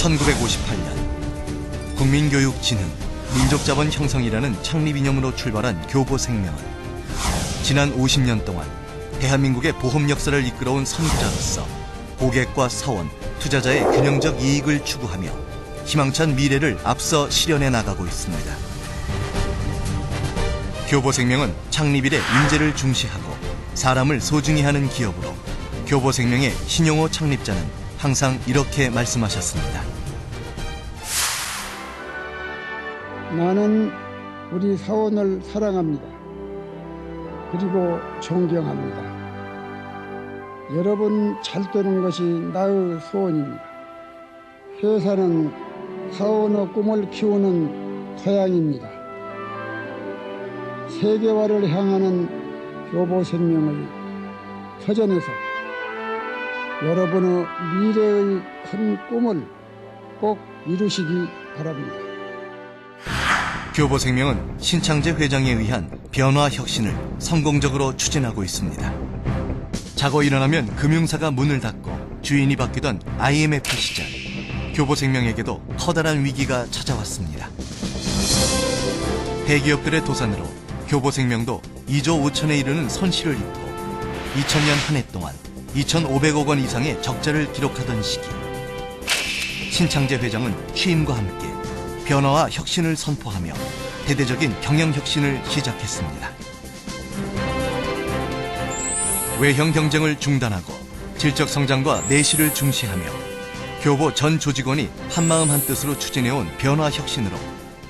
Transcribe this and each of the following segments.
1958년 국민교육진흥 민족자본 형성이라는 창립 이념으로 출발한 교보생명은 지난 50년 동안 대한민국의 보험 역사를 이끌어온 선구자로서 고객과 사원, 투자자의 균형적 이익을 추구하며 희망찬 미래를 앞서 실현해 나가고 있습니다. 교보생명은 창립 이래 인재를 중시하고 사람을 소중히 하는 기업으로 교보생명의 신용호 창립자는 항상 이렇게 말씀하셨습니다. 나는 우리 사원을 사랑합니다. 그리고 존경합니다. 여러분 잘 되는 것이 나의 소원입니다. 회사는 사원의 꿈을 키우는 토양입니다. 세계화를 향하는 교보 생명의 터전에서 여러분의 미래의 큰 꿈을 꼭 이루시기 바랍니다. 교보 생명은 신창재 회장에 의한 변화 혁신을 성공적으로 추진하고 있습니다. 자고 일어나면 금융사가 문을 닫고 주인이 바뀌던 IMF 시절 교보 생명에게도 커다란 위기가 찾아왔습니다. 대기업들의 도산으로 교보 생명도 2조 5천에 이르는 손실을 입고 2000년 한 해 동안 2,500억 원 이상의 적자를 기록하던 시기 신창재 회장은 취임과 함께 변화와 혁신을 선포하며 대대적인 경영 혁신을 시작했습니다. 외형 경쟁을 중단하고 질적 성장과 내실을 중시하며 교보 전 조직원이 한마음 한뜻으로 추진해온 변화 혁신으로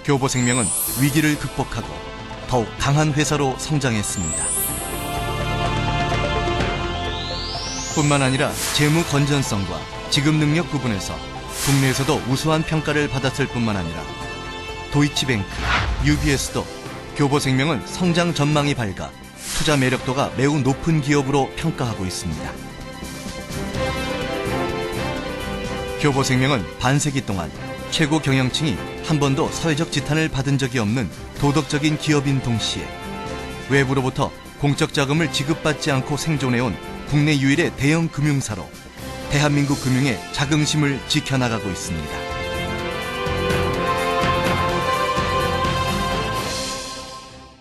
교보 생명은 위기를 극복하고 더욱 강한 회사로 성장했습니다. 뿐만 아니라 재무 건전성과 지급 능력 부분에서 국내에서도 우수한 평가를 받았을 뿐만 아니라 도이치뱅크, UBS도 교보생명은 성장 전망이 밝아 투자 매력도가 매우 높은 기업으로 평가하고 있습니다. 교보생명은 반세기 동안 최고 경영층이 한 번도 사회적 지탄을 받은 적이 없는 도덕적인 기업인 동시에 외부로부터 공적 자금을 지급받지 않고 생존해온 국내 유일의 대형 금융사로 대한민국 금융의 자긍심을 지켜나가고 있습니다.